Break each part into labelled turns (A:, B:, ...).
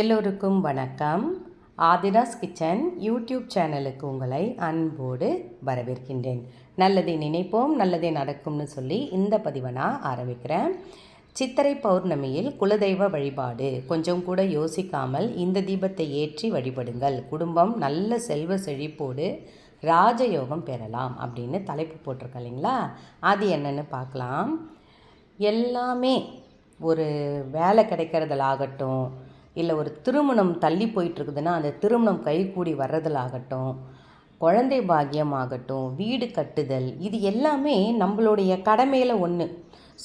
A: எல்லோருக்கும் வணக்கம். Aadhira's kitchen YouTube சேனலுக்கு உங்களை அன்போடு வரவேற்கின்றேன். நல்லதை நினைப்போம் நல்லதே நடக்கும்னு சொல்லி இந்த பதிவை நான் ஆரம்பிக்கிறேன். சித்திரை பௌர்ணமியில் குலதெய்வ வழிபாடு. கொஞ்சம் கூட யோசிக்காமல் இந்த தீபத்தை ஏற்றி வழிபடுங்கள். குடும்பம் நல்ல செல்வ செழிப்போடு ராஜயோகம் பெறலாம் அப்படின்னு தலைப்பு போட்டிருக்க இல்லைங்களா? அது என்னென்னு பார்க்கலாம். எல்லாமே ஒரு வேலை கிடைக்கிறதுலாகட்டும் இல்லை ஒரு திருமணம் தள்ளி போயிட்டுருக்குதுன்னா அந்த திருமணம் கைகூடி வர்றதுலாகட்டும் குழந்தை பாக்கியம் ஆகட்டும் வீடு கட்டுதல் இது எல்லாமே நம்மளுடைய கடமையில் ஒன்று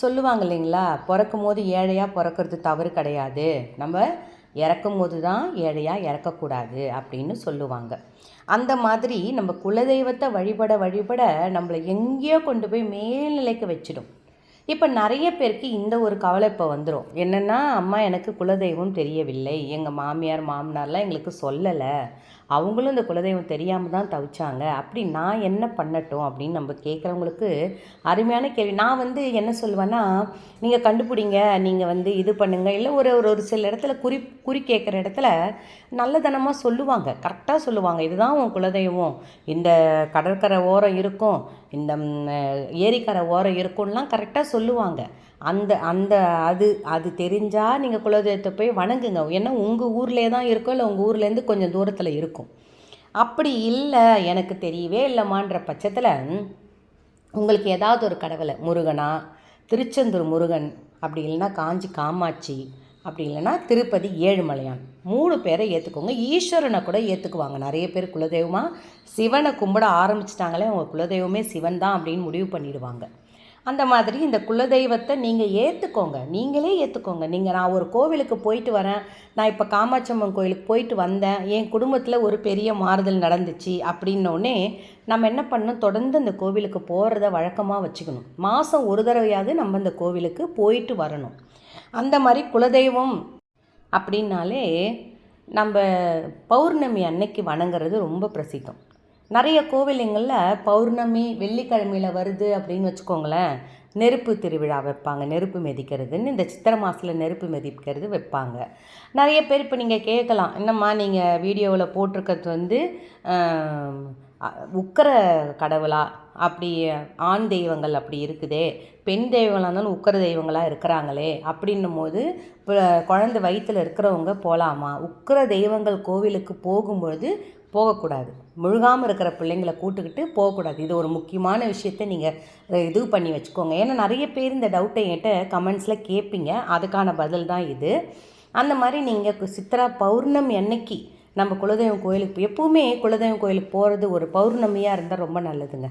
A: சொல்லுவாங்க இல்லைங்களா பிறக்கும் போது ஏழையாக பிறக்கிறது தவறு கிடையாது. நம்ம இறக்கும் போது தான் ஏழையாக இறக்கக்கூடாது அப்படின்னு சொல்லுவாங்க. அந்த மாதிரி நம்ம குலதெய்வத்தை வழிபட வழிபட நம்மளை எங்கேயோ கொண்டு போய் மேல்நிலைக்கு வச்சிடும். இப்போ நிறைய பேருக்கு இந்த ஒரு கவலை இப்போ வந்துடும் என்னென்னா அம்மா எனக்கு குலதெய்வம் தெரியவில்லை. எங்கள் மாமியார் மாமனார்லாம் எங்களுக்கு சொல்லலை. அவங்களும் இந்த குலதெய்வம் தெரியாமல் தான் தவிச்சாங்க. அப்படி நான் என்ன பண்ணட்டும் அப்படின்னு நம்ம கேட்குறவங்களுக்கு அருமையான கேள்வி. நான் வந்து என்ன சொல்லுவேன்னா நீங்கள் கண்டுபிடிங்க நீங்கள் வந்து இது பண்ணுங்கள் இல்லை ஒரு ஒரு ஒரு சில இடத்துல குறி குறி கேட்குற இடத்துல நல்லதனமாக சொல்லுவாங்க. கரெக்டாக சொல்லுவாங்க. இதுதான் உன் குலதெய்வம். இந்த கடற்கரை ஓரம் இருக்கும் இந்த ஏரிக்கரை ஓரம் இருக்கும்லாம் கரெக்டாக சொல்லுவாங்க. அந்த அந்த அது அது தெரிஞ்சால் நீங்கள் குலதெய்வத்தை போய் வணங்குங்க. ஏன்னா உங்கள் ஊர்லேயே தான் இருக்கும் இல்லை உங்கள் ஊர்லேருந்து கொஞ்சம் தூரத்தில் இருக்கும். அப்படி இல்லை எனக்கு தெரியவே இல்லைம்மான்ற பட்சத்தில் உங்களுக்கு ஏதாவது ஒரு கடவுளை முருகனா திருச்செந்தூர் முருகன் அப்படி இல்லைன்னா காஞ்சி காமாட்சி அப்படி இல்லைன்னா திருப்பதி ஏழுமலையான். மூணு பேரை ஏற்றுக்கோங்க ஈஸ்வரனை கூட ஏற்றுக்குவாங்க நிறைய பேர் குலதெய்வமாக சிவனை கும்பிட ஆரம்பிச்சிட்டாங்களே அவங்க குலதெய்வமே சிவன் தான் அப்படின்னு முடிவு பண்ணிடுவாங்க. அந்த மாதிரி இந்த குலதெய்வத்தை நீங்கள் ஏற்றுக்கோங்க நீங்களே ஏற்றுக்கோங்க நீங்கள் நான் ஒரு கோவிலுக்கு போயிட்டு வரேன். நான் இப்போ காமாட்சம்மன் கோயிலுக்கு போயிட்டு வந்தேன். என் குடும்பத்தில் ஒரு பெரிய மாறுதல் நடந்துச்சு அப்படின்னோடனே நம்ம என்ன பண்ணணும்? தொடர்ந்து அந்த கோவிலுக்கு போகிறத வழக்கமாக வச்சுக்கணும். மாதம் ஒரு தடவையாவது நம்ம இந்த கோவிலுக்கு போயிட்டு வரணும். அந்த மாதிரி குலதெய்வம் அப்படின்னாலே நம்ம பௌர்ணமி அன்னைக்கு வணங்குறது ரொம்ப பிரசித்தம். நிறைய கோவிலுங்களில் பௌர்ணமி வெள்ளிக்கிழமையில் வருது அப்படின்னு வச்சுக்கோங்களேன். நெருப்பு திருவிழா வைப்பாங்க நெருப்பு மிதிக்கிறதுன்னு இந்த சித்திரை மாதத்தில் நெருப்பு மிதிக்கிறது வைப்பாங்க. நிறைய பேர் இப்போ நீங்கள் கேட்கலாம் என்னம்மா நீங்கள் வீடியோவில் போட்டிருக்கிறது வந்து உக்கர உக்கிர கடவுளா? அப்படி ஆண் தெய்வங்கள் அப்படி இருக்குதே. பெண் தெய்வங்களாக இருந்தாலும் உக்கிர தெய்வங்களாக இருக்கிறாங்களே. அப்படின்னும் போது இப்போ குழந்தை வயிற்றில் இருக்கிறவங்க போகலாமா உக்கிர தெய்வங்கள் கோவிலுக்கு போகும்பொழுது போகக்கூடாது. முழுகாமல் இருக்கிற பிள்ளைங்களை கூட்டுக்கிட்டு போகக்கூடாது. இது ஒரு முக்கியமான விஷயத்தை நீங்கள் இது பண்ணி வச்சுக்கோங்க. ஏன்னா நிறைய பேர் இந்த டவுட்டை என்கிட்ட கமெண்ட்ஸில் கேட்பீங்க அதுக்கான பதில் தான் இது. அந்த மாதிரி நீங்கள் சித்ரா பௌர்ணமி அன்னைக்கு நம்ம குலதெய்வம் கோயிலுக்கு எப்பவுமே குலதெய்வம் கோயிலுக்கு போகிறது ஒரு பௌர்ணமியாக இருந்தால் ரொம்ப நல்லதுங்க.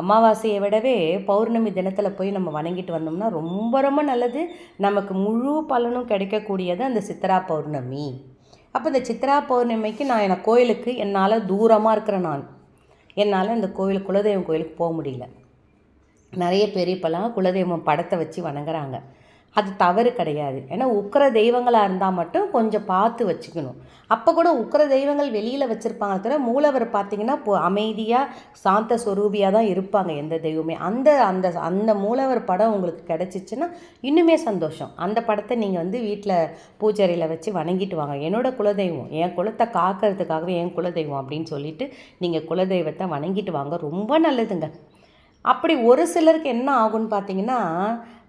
A: அமாவாசையை விடவே பௌர்ணமி தினத்தில் போய் நம்ம வணங்கிட்டு வந்தோம்னா ரொம்ப ரொம்ப நல்லது. நமக்கு முழு பலனும் கிடைக்கக்கூடியது அந்த சித்ரா பௌர்ணமி. அப்போ இந்த சித்ரா பௌர்ணமிக்கு நான் என் கோயிலுக்கு என்னால் தூரமாக இருக்கிறேன் நான். என்னால் இந்த கோயில் குலதெய்வம் கோயிலுக்கு போக முடியல. நிறைய பேர் இப்போலாம் குலதெய்வம் படத்தை வச்சு வணங்குறாங்க. அது தவறு கிடையாது. ஏன்னா உக்கிர தெய்வங்களாக இருந்தால் மட்டும் கொஞ்சம் பார்த்து வச்சுக்கணும். அப்போ கூட உக்கிர தெய்வங்கள் வெளியில் வச்சுருப்பாங்க தவிர மூலவர் பார்த்தீங்கன்னா இப்போ அமைதியாக சாந்த ஸ்வரூபியாக தான் இருப்பாங்க எந்த தெய்வமே. அந்த அந்த அந்த மூலவர் படம் உங்களுக்கு கிடச்சிச்சின்னா இன்னுமே சந்தோஷம். அந்த படத்தை நீங்கள் வந்து வீட்டில் பூஜைறையில் வச்சு வணங்கிட்டு வாங்க. என்னோட குலதெய்வம் என் குலத்தை காக்கிறதுக்காகவே என் குலதெய்வம் அப்படின்னு சொல்லிட்டு நீங்கள் குலதெய்வத்தை வணங்கிட்டு வாங்க. ரொம்ப நல்லதுங்க. அப்படி ஒரு சிலருக்கு என்ன ஆகும்னு பார்த்தீங்கன்னா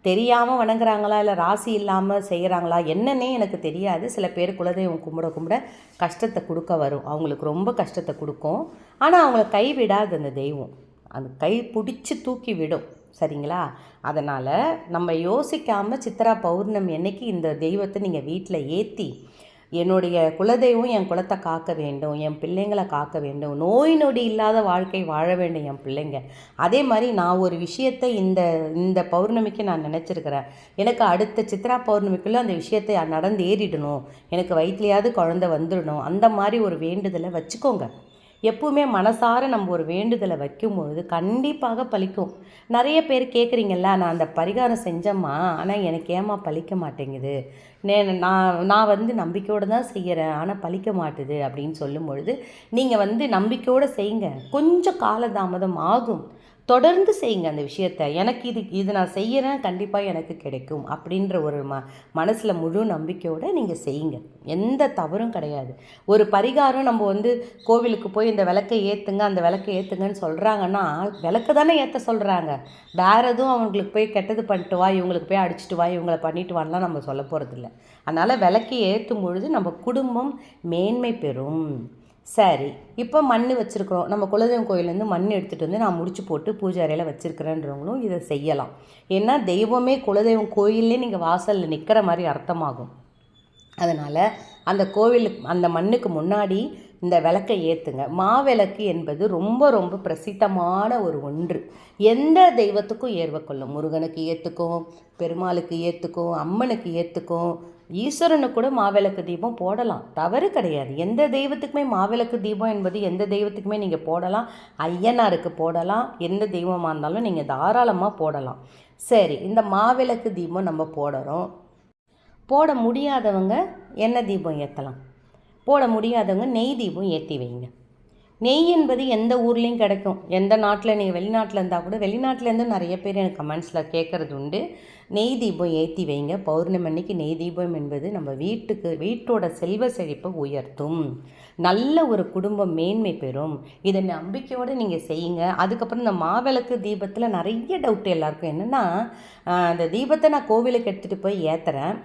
A: தெரியாமல் வணங்குறாங்களா இல்லை ராசி இல்லாமல் செய்கிறாங்களா என்னன்னே எனக்கு தெரியாது. சில பேர் குலதெய்வம் கும்பிட கும்பிட கஷ்டத்தை கொடுக்க வரும். அவங்களுக்கு ரொம்ப கஷ்டத்தை கொடுக்கும். ஆனால் அவங்கள கைவிடாது அந்த தெய்வம். அந்த கை பிடிச்சி தூக்கி விடும். சரிங்களா? அதனால் நம்ம யோசிக்காமல் சித்ரா பௌர்ணமி அன்னைக்கு இந்த தெய்வத்தை நீங்கள் வீட்டில் ஏற்றி என்னுடைய குலதெய்வம் என் குலத்தை காக்க வேண்டும் என் பிள்ளைங்களை காக்க வேண்டும் நோய் நொடி இல்லாத வாழ்க்கை வாழ வேண்டும் என் பிள்ளைங்க. அதே மாதிரி நான் ஒரு விஷயத்தை இந்த இந்த பௌர்ணமிக்கு நான் நினச்சிருக்கிறேன். எனக்கு அடுத்த சித்ரா பௌர்ணமிக்குள்ளே அந்த விஷயத்தை நடந்து ஏறிடணும். எனக்கு வயிற்றுலையாவது குழந்தை வந்துடணும். அந்த மாதிரி ஒரு வேண்டுதலை வச்சுக்கோங்க. எப்பவுமே மனசார நம்ம ஒரு வேண்டுதலை வைக்கும்பொழுது கண்டிப்பாக பழிக்கும். நிறைய பேர் கேட்குறீங்கல்ல நான் அந்த பரிகாரம் செஞ்சேம்மா ஆனால் எனக்கு ஏமா பழிக்க மாட்டேங்குது? நே நான் நான் வந்து நம்பிக்கையோடு தான் செய்கிறேன் ஆனால் பழிக்க மாட்டுது. அப்படின்னு சொல்லும் பொழுது நீங்கள் வந்து நம்பிக்கையோடு செய்யுங்க. கொஞ்சம் காலதாமதம் ஆகும். தொடர்ந்து செய்யுங்க அந்த விஷயத்த. எனக்கு இது இது நான் செய்கிறேன் கண்டிப்பாக எனக்கு கிடைக்கும் அப்படின்ற ஒரு ம மனசில் முழு நம்பிக்கையோடு நீங்கள் செய்யுங்க. எந்த தவறும் கிடையாது. ஒரு பரிகாரம் நம்ம வந்து கோவிலுக்கு போய் இந்த விளக்கை ஏற்றுங்க அந்த விளக்கை ஏற்றுங்கன்னு சொல்கிறாங்கன்னா விளக்கு தானே ஏற்ற சொல்கிறாங்க வேறு எதுவும் அவங்களுக்கு போய் கெட்டது பண்ணிட்டு வா இவங்களுக்கு போய் அடிச்சிட்டு வா இவங்களை பண்ணிட்டு வான்லாம் நம்ம சொல்ல போகிறதில்ல அதனால் விளக்கை ஏற்றும் பொழுது நம்ம குடும்பம் மேன்மை பெறும். சரி இப்போ மண் வச்சுருக்குறோம். நம்ம குலதெய்வம் கோயிலேருந்து மண் எடுத்துகிட்டு வந்து நான் முடிச்சு போட்டு பூஜை அறையில் வச்சுருக்கிறேன்றவங்களும் இதை செய்யலாம். ஏன்னா தெய்வமே குலதெய்வம் கோயிலே நீங்கள் வாசலில் நிற்கிற மாதிரி அர்த்தமாகும். அதனால் அந்த கோவிலுக்கு அந்த மண்ணுக்கு முன்னாடி இந்த விளக்கை ஏற்றுங்க மாவிளக்கு என்பது ரொம்ப ரொம்ப பிரசித்தமான ஒரு ஒன்று. எந்த தெய்வத்துக்கும் ஏர்வக்கொள்ளும் முருகனுக்கு ஏற்றுக்கும் பெருமாளுக்கு ஏற்றுக்கும் அம்மனுக்கு ஏற்றுக்கும் ஈஸ்வரனுக்கு கூட மாவிளக்கு தீபம் போடலாம். தவறு கிடையாது. எந்த தெய்வத்துக்குமே மாவிளக்கு தீபம் என்பது எந்த தெய்வத்துக்குமே நீங்கள் போடலாம். ஐயனாருக்கு போடலாம். எந்த தெய்வமாக இருந்தாலும் நீங்கள் தாராளமாக போடலாம். சரி இந்த மாவிளக்கு தீபம் நம்ம போடுறோம். போட முடியாதவங்க எண்ணெய் தீபம் ஏற்றலாம் போட முடியாதவங்க நெய் தீபம் ஏற்றி வைங்க. நெய் என்பது எந்த ஊர்லேயும் கிடைக்கும். எந்த நாட்டில் நீங்கள் வெளிநாட்டில் இருந்தால் கூட வெளிநாட்டிலேருந்து நிறைய பேர் எனக்கு கமெண்ட்ஸில் கேட்குறது உண்டு. நெய் தீபம் ஏற்றி வைங்க. பௌர்ணமி அன்னைக்கு நெய் தீபம் என்பது நம்ம வீட்டுக்கு வீட்டோட செல்வ செழிப்பை உயர்த்தும். நல்ல ஒரு குடும்பம் மேன்மை பெறும். இதை நம்பிக்கையோடு நீங்கள் செய்யுங்க. அதுக்கப்புறம் இந்த மாவிளக்கு தீபத்தில் நிறைய டவுட் எல்லாருக்கும். என்னென்னா அந்த தீபத்தை நான் கோவிலுக்கு எடுத்துகிட்டு போய் ஏற்றுறேன்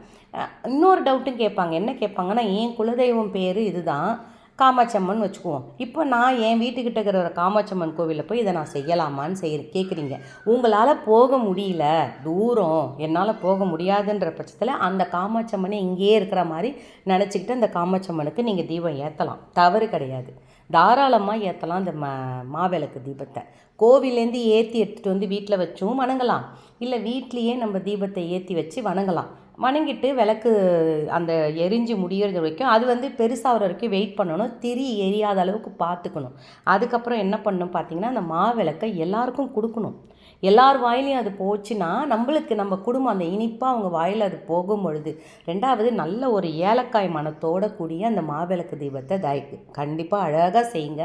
A: இன்னொரு டவுட்டும் கேட்பாங்க. என்ன கேட்பாங்கன்னா என் குலதெய்வம் பேர் இதுதான். காமாட்சம்மன் வச்சுக்குவோம். இப்போ நான் என் வீட்டுக்கிட்ட இருக்கிற ஒரு காமாட்சம்மன் கோவிலில் போய் இதை நான் செய்யலாமான்னு செய்ய கேட்குறீங்க உங்களால் போக முடியல. தூரம். என்னால் போக முடியாதுன்ற பட்சத்தில் அந்த காமாட்சம்மனை இங்கேயே இருக்கிற மாதிரி நினச்சிக்கிட்டு அந்த காமாட்சம்மனுக்கு நீங்கள் தீபம் ஏற்றலாம் தவறு கிடையாது. தாராளமாக ஏற்றலாம் அந்த மா மாவிளக்கு தீபத்தை. கோவிலேருந்து ஏற்றி எடுத்துகிட்டு வந்து வீட்டில் வச்சும் வணங்கலாம். இல்லை வீட்லேயே நம்ம தீபத்தை ஏற்றி வச்சு வணங்கலாம். வணங்கிட்டு விளக்கு அந்த எரிஞ்சு முடிகிறது வரைக்கும் அது வந்து பெருசாகிற வரைக்கும் வெயிட் பண்ணணும். திரி எரியாத அளவுக்கு பார்த்துக்கணும். அதுக்கப்புறம் என்ன பண்ணணும் பார்த்தீங்கன்னா அந்த மாவிளக்கை எல்லாருக்கும் கொடுக்கணும். எல்லார் வாயிலையும் அது போச்சுன்னா நம்மளுக்கு நம்ம குடும்பம் அந்த இனிப்பாக அவங்க வாயில் அது போகும் பொழுது ரெண்டாவது நல்ல ஒரு ஏலக்காய் மனத்தோட கூடிய அந்த மாவிளக்கு தீபத்தை தய கண்டிப்பாக அழகாக செய்யுங்க.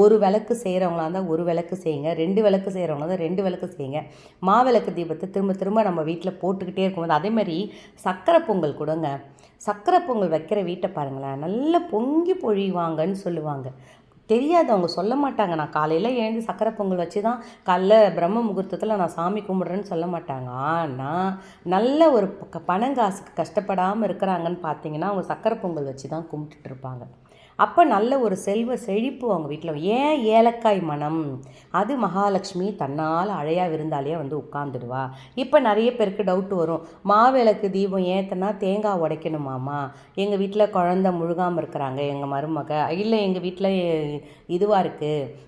A: ஒரு விளக்கு செய்கிறவங்களா இருந்தால் ஒரு விளக்கு செய்யுங்க. ரெண்டு விளக்கு செய்கிறவங்களா தான் ரெண்டு விளக்கு செய்யுங்க. மாவிளக்கு தீபத்தை திரும்ப திரும்ப நம்ம வீட்டில் போட்டுக்கிட்டே இருக்கும்போது அதேமாதிரி சக்கரை பொங்கல் கொடுங்க. சக்கரை பொங்கல் வைக்கிற வீட்டை பாருங்களேன் நல்லா பொங்கி பொழிவாங்கன்னு சொல்லுவாங்க. தெரியாது. அவங்க சொல்ல மாட்டாங்க. நான் காலையில் எழுந்து சக்கரை பொங்கல் வச்சு தான் காலைல பிரம்ம முகூர்த்தத்தில் நான் சாமி கும்பிட்றேன்னு சொல்ல மாட்டாங்க. ஆனால் நல்ல ஒரு பணங்காசுக்கு கஷ்டப்படாமல் இருக்கிறாங்கன்னு பார்த்தீங்கன்னா அவங்க சக்கரை பொங்கல் வச்சு தான் கும்பிட்டுட்டு இருப்பாங்க. அப்போ நல்ல ஒரு செல்வ செழிப்பு அவங்க வீட்டில் ஏன் ஏலக்காய் மனம்? அது மகாலட்சுமி தன்னால் அழையாக விருந்தாலேயே வந்து உட்காந்துடுவா இப்போ நிறைய பேருக்கு டவுட் வரும். மாவிளக்கு தீபம் ஏத்தனா தேங்காய் உடைக்கணுமாமா? எங்கள் வீட்டில் குழந்த முழுகாமல் இருக்கிறாங்க எங்கள் மருமக. இல்லை எங்கள் வீட்டில் இதுவாக இருக்குது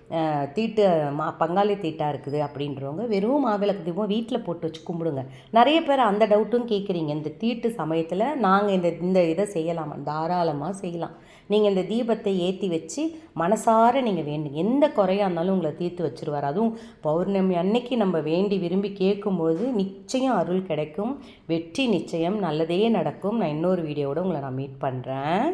A: தீட்டு மா பங்காளி தீட்டாக இருக்குது அப்படின்றவங்க வெறும் மாவிளக்கு தீபம் வீட்டில் போட்டு வச்சு கும்பிடுங்க. நிறைய பேர் அந்த டவுட்டும் கேட்குறீங்க இந்த தீட்டு சமயத்தில் நாங்கள் இந்த இந்த இதை செய்யலாமா. தாராளமாக செய்யலாம். நீங்கள் இந்த தீபத்தை ஏற்றி வச்சு மனசார நீங்கள் வேண்டுங்க எந்த குறையாக இருந்தாலும் உங்களை தீர்த்து வச்சுருவார். அதுவும் பௌர்ணமி அன்னைக்கு நம்ம வேண்டி விரும்பி கேட்கும்போது நிச்சயம் அருள் கிடைக்கும். வெற்றி நிச்சயம். நல்லதே நடக்கும். நான் இன்னொரு வீடியோவோட உங்களை நான் மீட் பண்ணுறேன்